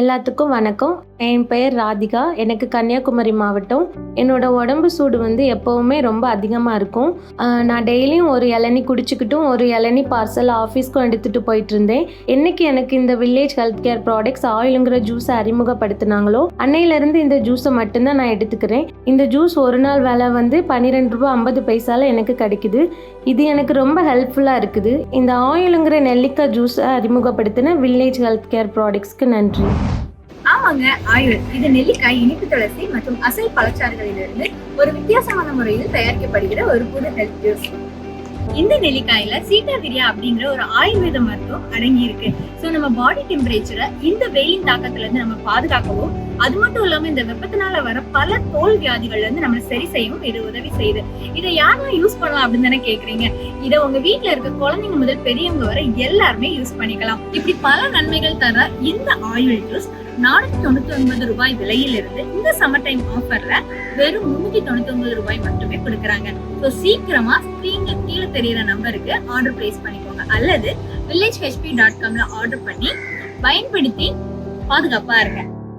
எல்லாத்துக்கும் வணக்கம். என் பெயர் ராதிகா. எனக்கு கன்னியாகுமரி மாவட்டம். என்னோட உடம்பு சூடு வந்து எப்போவுமே ரொம்ப அதிகமாக இருக்கும். நான் டெய்லியும் ஒரு இளநி குடிச்சுக்கிட்டும் ஒரு இளநி பார்சல் ஆஃபீஸ்க்கும் எடுத்துகிட்டு போயிட்டு இருந்தேன் என்னைக்கு எனக்கு இந்த வில்லேஜ் ஹெல்த் கேர் ப்ராடக்ட்ஸ் ஆயிலுங்கிற ஜூஸை அறிமுகப்படுத்தினாங்களோ அன்னையிலேருந்து இந்த ஜூஸை மட்டும்தான் நான் எடுத்துக்கிறேன். இந்த ஜூஸ் ஒரு நாள் விலை வந்து பன்னிரெண்டு ரூபா ஐம்பது பைசால எனக்கு கிடைக்குது. இது எனக்கு ரொம்ப ஹெல்ப்ஃபுல்லாக இருக்குது. இந்த ஆயிலுங்கிற நெல்லிக்காய் ஜூஸை அறிமுகப்படுத்தின வில்லேஜ் ஹெல்த் கேர் ப்ராடக்ட்ஸ்க்கு நன்றி. ஆமாங்க ஆயுள். இது நெல்லிக்காய் இனிப்பு துளசி மற்றும் அசல் பழச்சாறுகளிலிருந்து ஒரு வித்தியாசமான முறையில் தயாரிக்கப்படுகிற ஒரு புது ஹெல்த் ஜூஸ் இந்த நெல்லிக்காயில சீட்டாவிரியா அப்படிங்கிற ஒரு ஆயுர்வேத மருத்துவம் அடங்கி இருக்கு ஸோ நம்ம பாடி டெம்பரேச்சரை இந்த வெயிலின் தாக்கத்துல இருந்து நம்ம பாதுகாக்கவும் அது மட்டும் இல்லாம இந்த வெப்பத்தினால வர பல தோல் வியாதிகள்ல இருந்து நம்மளை சரி செய்யவும் இது உதவி செய்யுது. இதை யாரெல்லாம் யூஸ் பண்ணலாம் அப்படின்னு தானே கேக்குறீங்க? இதை உங்க வீட்டுல இருக்க குழந்தைங்க முதல் பெரியவங்க வரை எல்லாருமே யூஸ் பண்ணிக்கலாம். இப்படி பல நன்மைகள் தர இந்த ஆயுள் ஜூஸ் நானூத்தி தொண்ணூத்தி ஒன்பது ரூபாய் விலையில் இருந்து இந்த சம்மர் டைம் ஆஃபர்ல வெறும் முன்னூத்தி தொண்ணூத்தி ஒன்பது ரூபாய் மட்டுமே கொடுக்குறாங்க. ஸோ சீக்கிரமா ஸ்கிரீன்ல கீழே தெரியற நம்பருக்கு ஆர்டர் பிளேஸ் பண்ணிக்கோங்க. அல்லது வில்லேஜ் ஹெச்பி டாட் காம்ல ஆர்டர் பண்ணி பயன்படுத்தி பாதுகாப்பா இருங்க.